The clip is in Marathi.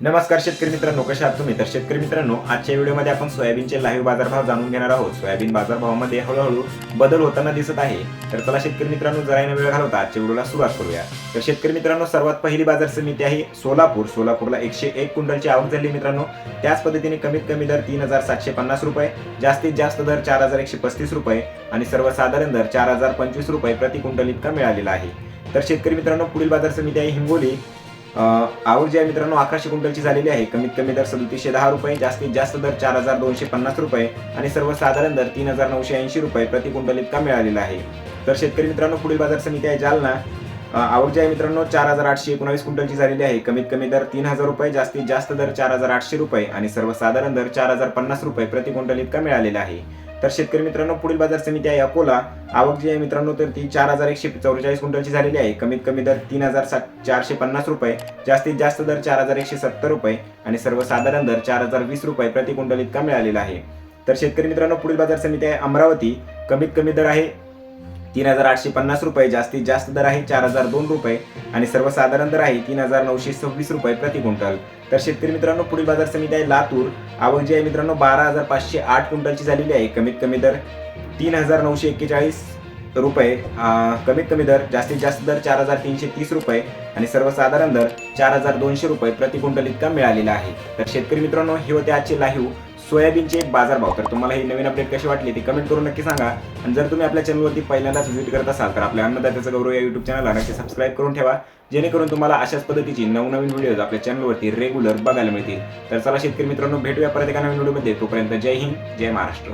नमस्कार शेतकरी मित्रांनो कशा आहात तुम्ही? तर शेतकरी मित्रांनो आजच्या व्हिडिओमध्ये आपण सोयाबीनचे लाईव्ह बाजारभाव जाणून घेणार आहोत. सोयाबीन बाजारभावामध्ये हळूहळू बदल होताना दिसत आहे. तर चला शेतकरी मित्रांनो जरा वेळ घालवता आजच्या व्हिडिओला सुरुवात करूया. तर शेतकरी मित्रांनो सर्वात पहिली बाजार समिती आहे सोलापूर. सोलापूरला एकशे एक क्विंटलची आवक झाली मित्रांनो. त्याच पद्धतीने कमीत कमी दर तीन हजार सातशे पन्नास रुपये जास्तीत जास्त दर चार हजार एकशे पस्तीस रुपये आणि सर्वसाधारण दर चार हजार पंचवीस रुपये प्रति क्विंटल इतका मिळालेला आहे. तर शेतकरी मित्रांनो पुढील बाजार समिती आहे हिंगोली. आवड जी आहे मित्रांनो अकराशे क्विंटलची झालेली आहे. कमीत कमी दर सदतीसशे दहा रुपये जास्तीत जास्त दर चार हजार दोनशे पन्नास रुपये आणि सर्वसाधारण दर तीन हजार नऊशे ऐंशी रुपये प्रति क्विंटल इतका मिळालेला आहे. तर शेतकरी मित्रांनो पुढील बाजार समिती आहे जालना. अं, आवक जी आहे मित्रांनो चार हजार आठशे एकोणावीस क्विंटलची झालेली आहे. कमीत कमी दर तीन हजार रुपये जास्तीत जास्त दर चार हजार आठशे रुपये आणि सर्वसाधारण दर चार हजार पन्नास रुपये प्रति क्विंटल इतका मिळालेला आहे. तर शेतकरी मित्रांनो पुढील बाजार समिती आहे अकोला. आवक जी आहे मित्रांनो तर ती चार हजार एकशे चौवेचाळीस क्विंटलची झालेली आहे. कमीत कमी दर तीन हजार सात चारशे पन्नास रुपये जास्तीत जास्त दर चार हजार एकशे सत्तर रुपये आणि सर्वसाधारण दर चार हजार वीस रुपये प्रति क्विंटल इतका मिळालेला आहे. तर शेतकरी मित्रांनो पुढील बाजार समिती आहे अमरावती. कमीत कमी दर आहे तीन हजार आठशे पन्नास रुपये जास्तीत जास्त दर आहे चार हजार दोन रुपये आणि सर्वसाधारण दर आहे तीन हजार नऊशे सव्वीस रुपये प्रति क्विंटल. तर शेतकरी मित्रांनो पुढील बाजार समिती आहे लातूर. आवक जी आहे मित्रांनो बारा हजार पाचशे आठ क्विंटलची झालेली आहे कमीत कमी दर. तीन हजार नऊशे एक्केचाळीस रुपये कमीत कमी दर जास्तीत जास्त दर चार हजार तीनशे तीस रुपये आणि सर्वसाधारण दर चार हजार दोनशे रुपये प्रति क्विंटल इतका मिळालेला आहे. तर शेतकरी मित्रांनो हे होते आजचे लाईव्ह. सोयाबीनचे बाजारभाव. तर तुम्हाला ही नवीन अपडेट कशी वाटली ती कमेंट करून नक्की सांगा. आणि जर तुम्ही आपल्या चॅनलवरती पहिल्यांदाच व्हिजिट करत असाल तर आपल्या अन्नदात्याचं गौरव या युट्यूब चॅनलला नक्की सबस्क्राईब करून ठेवा. जेणेकरून तुम्हाला अशाच पद्धतीची नवनवीन व्हिडिओज आपल्या चॅनलवरती रेग्युलर बघायला मिळतील. तर चला शेतकरी मित्रांनो भेटूया परत एका नवीन व्हिडिओमध्ये तोपर्यंत जय हिंद जय महाराष्ट्र.